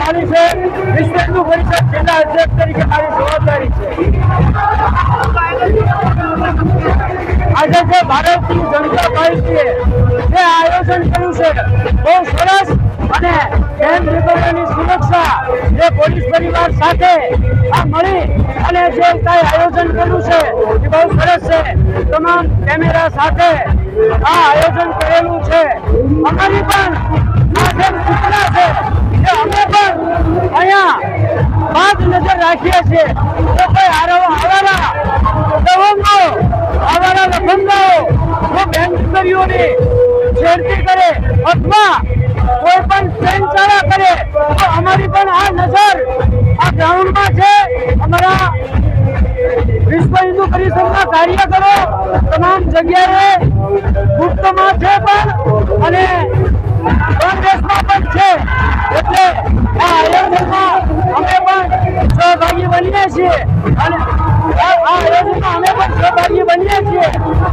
મારી છે. વિશ્વ પરિષદ જિલ્લા અધ્યક્ષ તરીકે મારી જવાબદારી છે. આજે જે ભારતની જનતા પાર્ટીએ જે આયોજન કર્યું છે, બહુ સરસ અને એમ દીકરીઓની સુરક્ષા જે પોલીસ પરિવાર સાથે આ મળી અને જે કાંઈ આયોજન કર્યું છે, એ બહુ સરસ છે. તમામ કેમેરા સાથે આ આયોજન કરેલું છે. અમારી પણ આ જેમ સૂચના છે અહીંયા પાંચ નજર રાખીએ છીએ. તો કોઈ આવારા દવંગો આવારા લફંગાઓ જો બેન દીકરીઓની છેડતી કરે, અથવા કોઈ પણ ટ્રેન ચાલા કરે, તો અમારી પણ આ નજર આ ગ્રાઉન્ડમાં છે. અમારા વિશ્વ હિન્દુ પરિષદના કાર્યકરો તમામ જગ્યાએ ગુપ્તમાં છે પણ, અને કોંગ્રેસમાં પણ છે. એટલે આ આયોજનમાં અમે પણ સહભાગી બનીએ છીએ. અને આ આ અમે પણ સહભાગી બનીએ છીએ.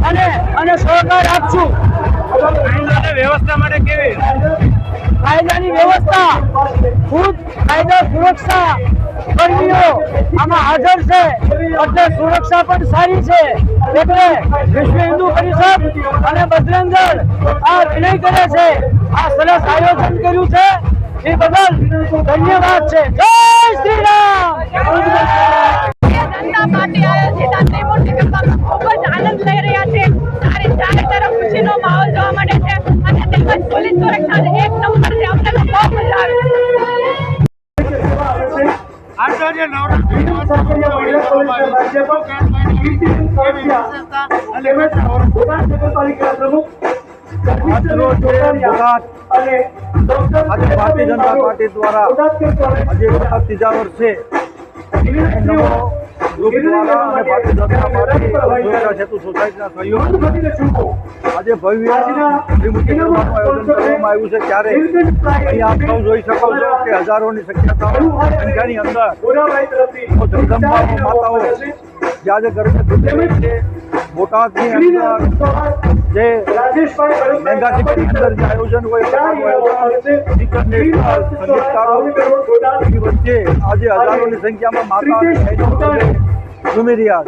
અને અને સહકાર આપશું. વ્યવસ્થા માટે કેવી? કાયદાની વ્યવસ્થા ખુદ કાયદા સુરક્ષા કર્મીઓ આમાં હાજર છે. એટલે સુરક્ષા પણ સારી છે. એટલે વિશ્વ હિન્દુ પરિષદ અને બજરંગ આ વિનય કરે છે. આ સરસ આયોજન કર્યું છે. એ બદલ ધન્યવાદ છે જય શ્રી રામ જનતા પાર્ટી આયોજિત આ ત્રિમૂર્તિ ગરબામાં ખૂબ જ આનંદ લઈ રહ્યા છે ચારે ચારે તરફ ખુશીનો માહોલ જોવા મળે છે અને તેમજ પોલીસ સુરક્ષા એક નંબર છે અમને બહુ મજા આવે નવરાત્રી આજનો જે બોટાદ આજે ભારતીય જનતા પાર્ટી દ્વારા આજે બોટાદ ત્રીજા વર્ષે આજે ભવ્ય કરવામાં આવ્યું છે. ત્યારે અહીંયા આપ સૌ જોઈ શકો છો કે હજારોની સંખ્યા સંખ્યાની અંદર જગદંબા માતાઓ જે આજે ગરબે છે બોટાદની અંદર જે મેગા અંદર આયોજન હોય વચ્ચે આજે હજારોની સંખ્યામાં માતા બહેનો રહ્યા